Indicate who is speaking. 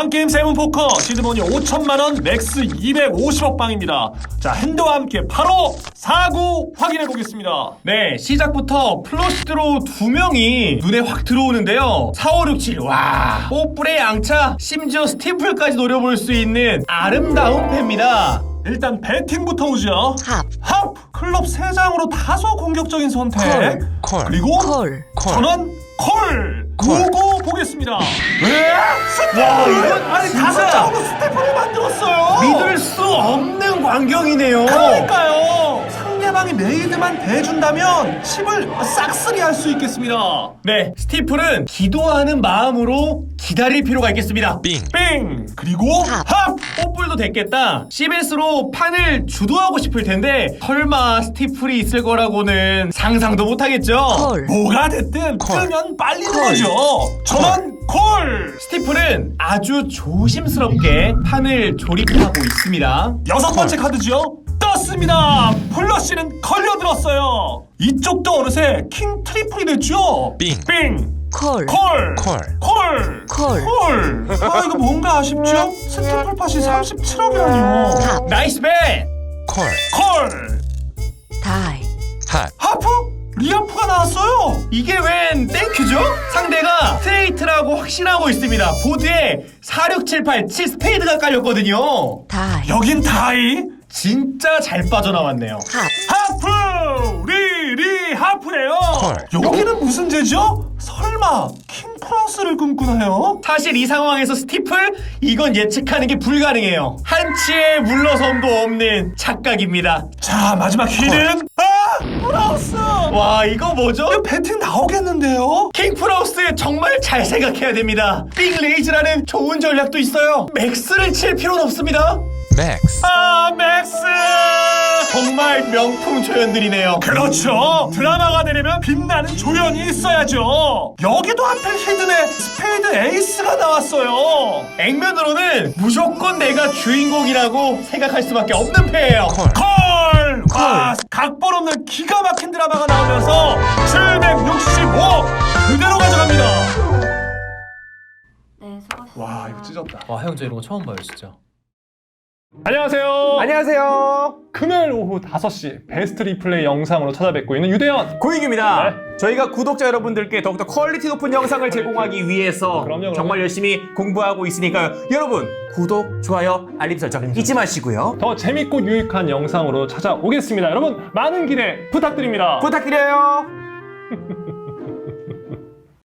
Speaker 1: 한게임 세븐 포커 시드머니 5천만원 맥스 250억 방입니다 자 핸드와 함께 바로 사구 확인해 보겠습니다
Speaker 2: 네, 시작부터 플러시드로 두 명이 눈에 확 들어오는데요. 4, 5, 6, 7. 와. 뽀뿔의 양차, 심지어 스티플까지 노려볼 수 있는 아름다운 패입니다.
Speaker 1: 일단 배팅부터 오죠
Speaker 3: 합,
Speaker 1: 합 클럽 3장으로 다소 공격적인 선택
Speaker 3: 콜,
Speaker 4: 콜.
Speaker 1: 그리고
Speaker 3: 콜,
Speaker 4: 콜.
Speaker 1: 전원 콜
Speaker 4: 콜.
Speaker 1: 보고 보겠습니다 왜?
Speaker 2: 와, 이건
Speaker 1: 아니 다섯 장으로 스테프를 만들었어요
Speaker 2: 믿을 수 없는 광경이네요.
Speaker 1: 그러니까요 상대방이 메이드만 대준다면 칩을 싹쓸이 할 수 있겠습니다
Speaker 2: 네, 스티플은 기도하는 마음으로 기다릴 필요가 있겠습니다.
Speaker 4: 빙.
Speaker 1: 뺑 그리고
Speaker 3: 합.
Speaker 1: 합
Speaker 2: 뽀뿔도 됐겠다. CBS로 판을 주도하고 싶을 텐데 설마 스티플이 있을 거라고는 상상도 못하겠죠.
Speaker 3: 콜,
Speaker 1: 뭐가 됐든
Speaker 4: 콜.
Speaker 1: 뜨면 빨리
Speaker 3: 콜.
Speaker 1: 들어죠 전원 콜
Speaker 2: 스티플은 아주 조심스럽게 판을 조립하고 있습니다.
Speaker 1: 여섯 번째 카드죠 떴습니다 플러시는 걸려들었어요 이쪽도 어느새 킹 트리플이 됐죠
Speaker 4: 빙.
Speaker 1: 빙
Speaker 3: 콜,
Speaker 1: 콜
Speaker 4: 콜.
Speaker 1: 콜
Speaker 3: 콜.
Speaker 1: 콜. 아 이거 뭔가 아쉽죠? 스티플 팟이 37억이라니요
Speaker 3: 합,
Speaker 2: 나이스 배!
Speaker 4: 콜.
Speaker 1: 콜
Speaker 3: 다이,
Speaker 4: 핫.
Speaker 1: 하프? 리아프가 나왔어요
Speaker 2: 이게 웬 땡큐죠? 상대가 스트레이트라고 확신하고 있습니다. 보드에 4678 7 스페이드가 깔렸거든요.
Speaker 3: 다이,
Speaker 1: 여긴 다이
Speaker 2: 진짜 잘 빠져나왔네요.
Speaker 3: 합,
Speaker 1: 하프 리리 하프래요
Speaker 4: 콜.
Speaker 1: 여기는 무슨 죄죠? 설마 킹 플러스를 꿈꾸나요?
Speaker 2: 사실 이 상황에서 스티플 이건 예측하는 게 불가능해요. 한치의 물러섬도 없는 착각입니다.
Speaker 1: 자 마지막 퀴는 아! 플러스
Speaker 2: 와 이거 뭐죠?
Speaker 1: 이거 배팅 나오겠는데요?
Speaker 2: 킹프라우스 정말 잘 생각해야 됩니다. 빅 레이즈라는 좋은 전략도 있어요. 맥스를 칠 필요는 없습니다.
Speaker 4: 맥스.
Speaker 1: 아 맥스
Speaker 2: 정말 명품 조연들이네요.
Speaker 1: 그렇죠 드라마가 되려면 빛나는 조연이 있어야죠 여기도 하필 히든의 스페이드 에이스가 나왔어요
Speaker 2: 액면으로는 무조건 내가 주인공이라고 생각할 수밖에 없는 패예요.
Speaker 4: 콜.
Speaker 1: 콜! 와, 각본 없는 기가 막힌 드라마가 나오면서 765 그대로 가져갑니다.
Speaker 5: 네, 수고하셨습니다.
Speaker 1: 와, 이거 찢었다.
Speaker 2: 와 형 저 이런 거 처음 봐요 진짜.
Speaker 1: 안녕하세요.
Speaker 6: 안녕하세요.
Speaker 1: 금요일 오후 5시 베스트 리플레이 영상으로 찾아뵙고 있는 유대현.
Speaker 6: 고익입니다.
Speaker 1: 네.
Speaker 6: 저희가 구독자 여러분들께 더욱더 퀄리티 높은 영상을 제공하기 위해서
Speaker 1: 그럼요, 그럼요.
Speaker 6: 정말 열심히 공부하고 있으니까요. 여러분 구독, 좋아요, 알림 설정 잊지 마시고요.
Speaker 1: 더 재밌고 유익한 영상으로 찾아오겠습니다. 여러분, 많은 기대 부탁드립니다.
Speaker 6: 부탁드려요.